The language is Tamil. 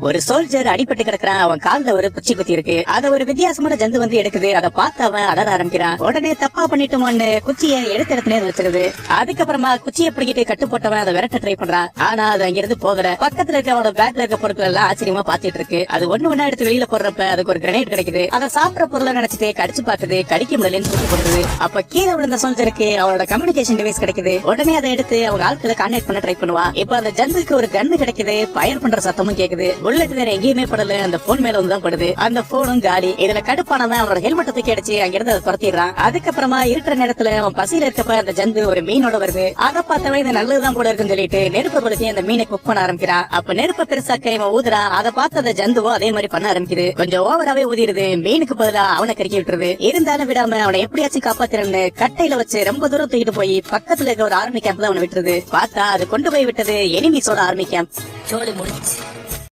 ஒரு சோல்ஜர் அடிபட்டு கிடக்குறான். அவன் கால்ல ஒரு குச்சி குத்தி இருக்கு. அத ஒரு வித்தியாசமான ஜந்து வந்து எடுக்குது. அதை பார்த்து அவன் அலர ஆரம்பிக்கிறான். உடனே தப்பா பண்ணிட்டோமோன்னு குச்சிய எடுத்த இடத்துல வச்சிருது அதுக்கப்புறமா குச்சியை பிடிக்கிட்டு கட்டு போட்டவன் அதை விரட்ட ட்ரை பண்றான். ஆனா அது அங்கிருந்து போகல. பக்கத்துல இருக்க அவனோட பேக்ல இருக்க பொருட்கள் எல்லாம் ஆச்சரியமா பாத்துட்டு இருக்கு. அது ஒண்ணு ஒண்ணா எடுத்து வெளியில போடுறப்ப அதுக்கு ஒரு கிரனேட் கிடைக்குது. அதை சாப்பிட பொருளை நினைச்சிட்டு கடிச்சு பாக்குது கடிக்க முடியலன்னு சொல்லி போடுது. அப்ப கீழே விழுந்த சோல்ஜருக்கு அவனோட கம்யூனிகேஷன் டிவைஸ் கிடைக்குது. உடனே அதை எடுத்து அவங்க ஆட்களை கான்டாக்ட் பண்ண ட்ரை பண்ணுவான். இப்ப அந்த ஜந்துக்கு ஒரு கன்னு கிடைக்குது. பயர் பண்ற சத்தமும் கேக்குது. புல்லட் வேற எங்கேயுமே படல. அந்த போன் மேல வந்து தான் படுது. அந்த போனும் காலி. இதுல கடுப்பானதான் அவனோட ஹெல்மெட்டை தூக்கி அடிச்சு அங்கிருந்து அதை துரத்திடுறான். அதுக்கப்புறமா இருக்கிற நேரத்துல அவன் பசியில இருக்கப்ப அந்த ஜந்து ஒரு மீனோட வருது. அதை பார்த்தவன் இது நல்லதுதான் போல இருக்குன்னு சொல்லிட்டு நெருப்பு படுத்தி அந்த மீனை குக் பண்ண ஆரம்பிக்கிறான். அப்ப நெருப்ப பெருசாக்க இவன் ஊதுறான். அதை பார்த்து அந்த ஜந்துவோ அதே மாதிரி பண்ண ஆரம்பிக்குது. கொஞ்சம் ஓவராவே ஊதிடுது. மீனுக்கு பதிலா அவனை கருக்கி விட்டுருது. இருந்தாலும் விடாம அவனை எப்படியாச்சும் காப்பாத்திரன்னு கட்டையில வச்சு ரொம்ப தூரம் தூக்கிட்டு போய் பக்கத்துல இருக்க ஒரு ஆர்மி கேம்ப் தான் அவனை விட்டுருது. பார்த்தா அது கொண்டு போய் விட்டது எனிமிஸோட ஆர்மி கேம்ப் சோழி முடிச்சு